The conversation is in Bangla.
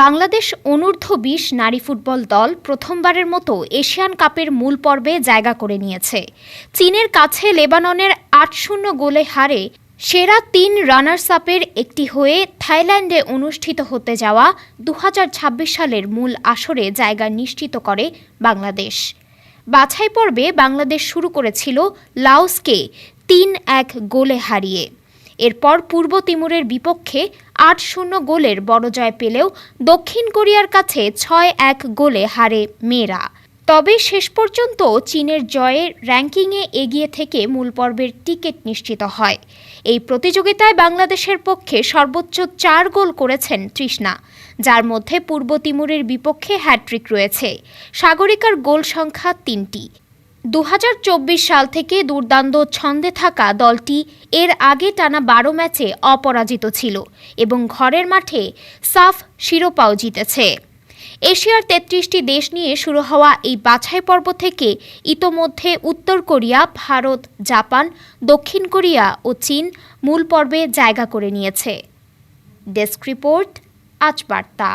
বাংলাদেশ অনূর্ধ্ব বিশ নারী ফুটবল দল প্রথমবারের মতো এশিয়ান কাপের মূল পর্বে জায়গা করে নিয়েছে। চীনের কাছে লেবাননের আট শূন্য গোলে হারে সেরা তিন রানার্স আপের একটি হয়ে থাইল্যান্ডে অনুষ্ঠিত হতে যাওয়া দু হাজার ছাব্বিশ সালের মূল আসরে জায়গা নিশ্চিত করে বাংলাদেশ। বাছাই পর্বে বাংলাদেশ শুরু করেছিল লাওসকে তিন এক গোলে হারিয়ে। এরপর পূর্ব তিমুরের বিপক্ষে আট শূন্য গোলের বড় জয় পেলেও দক্ষিণ কোরিয়ার কাছে ছয় এক গোলে হারে মেয়েরা। তবে শেষ পর্যন্ত চীনের জয়ে র্যাঙ্কিংয়ে এগিয়ে থেকে মূল পর্বের টিকিট নিশ্চিত হয়। এই প্রতিযোগিতায় বাংলাদেশের পক্ষে সর্বোচ্চ চার গোল করেছেন তৃষ্ণা, যার মধ্যে পূর্ব তিমুরের বিপক্ষে হ্যাট্রিক রয়েছে। সাগরিকার গোল সংখ্যা তিনটি। দু হাজার চব্বিশ সাল থেকে দুর্দান্ত ছন্দে থাকা দলটি এর আগে টানা বারো ম্যাচে অপরাজিত ছিল এবং ঘরের মাঠে সাফ শিরোপাও জিতেছে। এশিয়ার তেত্রিশটি দেশ নিয়ে শুরু হওয়া এই বাছাই পর্ব থেকে ইতোমধ্যে উত্তর কোরিয়া, ভারত, জাপান, দক্ষিণ কোরিয়া ও চীন মূল পর্বে জায়গা করে নিয়েছে। ডেস্ক রিপোর্ট, আজ বার্তা।